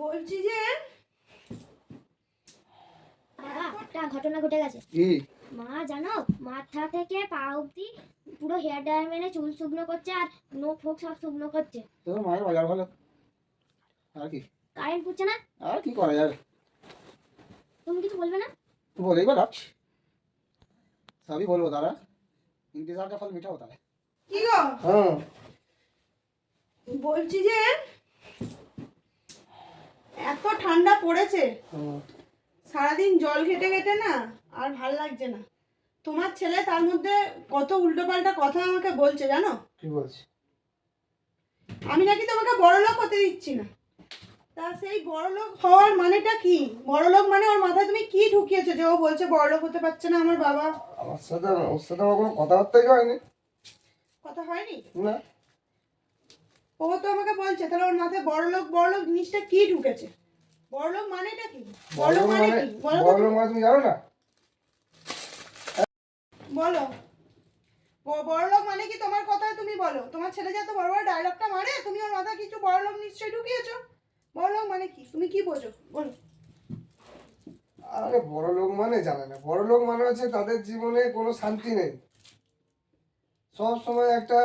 বলছি যে একটা ঘটনা ঘটে গেছে। মা জানো? মাথা থেকে পা অব্দি পুরো হেয়ার ড্রায়ার মেরে চুল শুকনো করছে আর নোক ফোক সব শুকনো করছে। তোর মায়ের বাজার ভালো আর কি? কারেন্ট পুচ্ছে না? আর কি করা যাবে? তুমি কিছু বলবে না? বলেই বা রাখছি সবই বলব দাদা। ইন্তজার ফল মিঠা হতা কি গো? হ্যাঁ। বলছি যে এত ঠান্ডা পড়েছে। সারাদিন জল ঘেটে ঘেটে না আর ভালো লাগছে না। তোমার ছেলে তার মধ্যে কত উল্টোপাল্টা কথা আমাকে বলছে জানো? কি বলছি? আমি নাকি তোমাকে বড়লোক হতে দিচ্ছি না। তা সেই বড়লোক হওয়ার মানেটা কি? বড়লোক মানে ওর মাথায় তুমি কি ঢুকিয়েছো যে ও বলছে বড়লোক হতে পারছে না আমার বাবা? আমার সাথে ওর সাথে আমার কোনো কথাবার্তাই হয়নি। কথা হয়নি? না। ও তো আমাকে বলছে তাহলে ওর মাথায় বড়লোক বড়লোক জিনিসটা কি ঢুকেছে? বড়লোক মানেটা কি? বড়লোক মানে মানে কি? বড়লোক মানে তুমি জানো না? বলো। বড়লোক মানে কি? তোমার কথায় তুমি বলো। তোমার ছেলে যে এত বড় বড় ডায়লগটা মারে তুমি ওর মাথায় কিছু বড়লোক নিশ্চয়ই ঢুকিয়েছো। বড়লোক মানে কি? তুমি কি বোঝো? বলো। আরে বড় লোক মানে জানে না। বড় লোক মানে হচ্ছে তাদের জীবনে কোনো শান্তি নেই। সব সময় একটা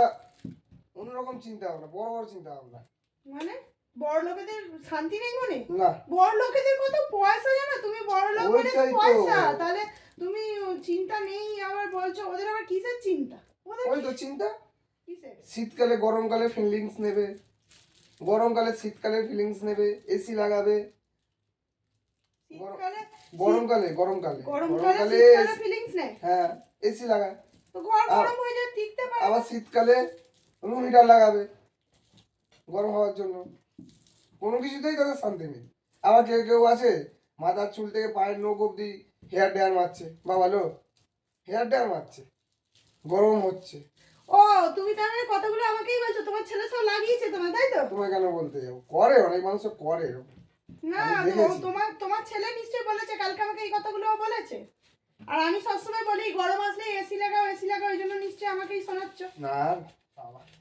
অন্যরকম চিন্তা ভাবনা বড় বড় চিন্তা ভাবনা মানে? বড় লোকেদের শান্তি নেই মনে? না। বড় লোকেদের কত পয়সা জানো? তুমি বড় লোক মানে পয়সা। তাহলে তুমি চিন্তা নেই আবার বলছো ওদের আবার কিসের চিন্তা? ওদের ওই তো চিন্তা। শীতকালে গরমকালে ফিলিংস নেবে। গরমকালে শীতকালে ফিলিংস নেবে। এসি লাগাবে। গরমকালে গরমকালে। গরমকালে ফিলিংস নেই? হ্যাঁ এসি লাগায়। তো ঘর গরম হয়ে যায় টিকতে পারে আবার শীতকালে রুম হিটার লাগাবে। গরম হওয়ার জন্য। কোনো কিছুতেই তাদের শান্তি নেই। আবার কেউ কেউ আছে মাথার চুল থেকে পায়ের নখ অব্দি হেয়ার ড্রায়ার মারছে। বাবা লো হেয়ার ড্রায়ার মারছে। গরম হচ্ছে। ও তুমি তাহলে কথাগুলো আমাকেই বলছো। তোমার ছেলে সব লাগিয়েছে তোমার তাই তো? তোমায় কেন বলতে যাব? করে অনেক মানুষ করে এরকম। না আমি তোমার তোমার ছেলে নিশ্চয়ই বলেছে কালকে আমাকে এই কথাগুলো বলেছে। আর আমি সবসময় বলি গরম আসলে এসি লাগাও এসি লাগাও ওই জন্য নিশ্চয়ই আমাকেই শোনাচ্ছ। না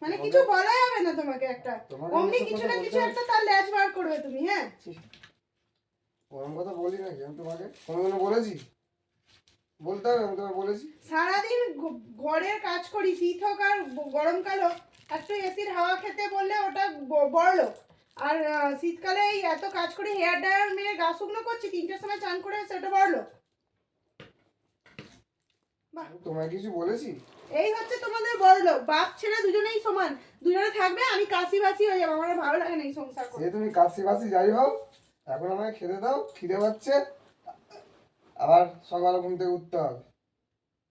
মানে কিছু বলা যাবে না তোমাকে একটা। অমনি কিছু না কিছু একটা তার ল্যাজ বার করবে তুমি হ্যাঁ? ওরম কথা বলি নাকি? আমি তোমাকে কোনোদিনও বলেছি? বলতে হবে আমি তোমায় বলেছি। সারাদিন ঘরের কাজ করি শীত হোক আর গরমকাল হোক একটু এসির হাওয়া খেতে বললে ওটা ব- বড় আর শীতকালে এই এত কাজ করি হেয়ার ড্রায়ার মেরে গা শুকনো করছি তিনটের সময় চান করে সেটা ওটা বড় লোক। আমি তোমায় কিছু বলেছি? এই হচ্ছে তোমাদের বড় লোক। বাপ ছেলে দুজনেই সমান। দুজনে থাকবে আমি কাশি বাসি হয়ে যাব। আমার ভালো লাগে না এই সংসার করতে। সে তুমি কাশি বাসি যাই হোক এখন আমাকে খেতে দাও খিদে পাচ্ছে আবার সকালে ঘুম থেকে উঠতে হবে।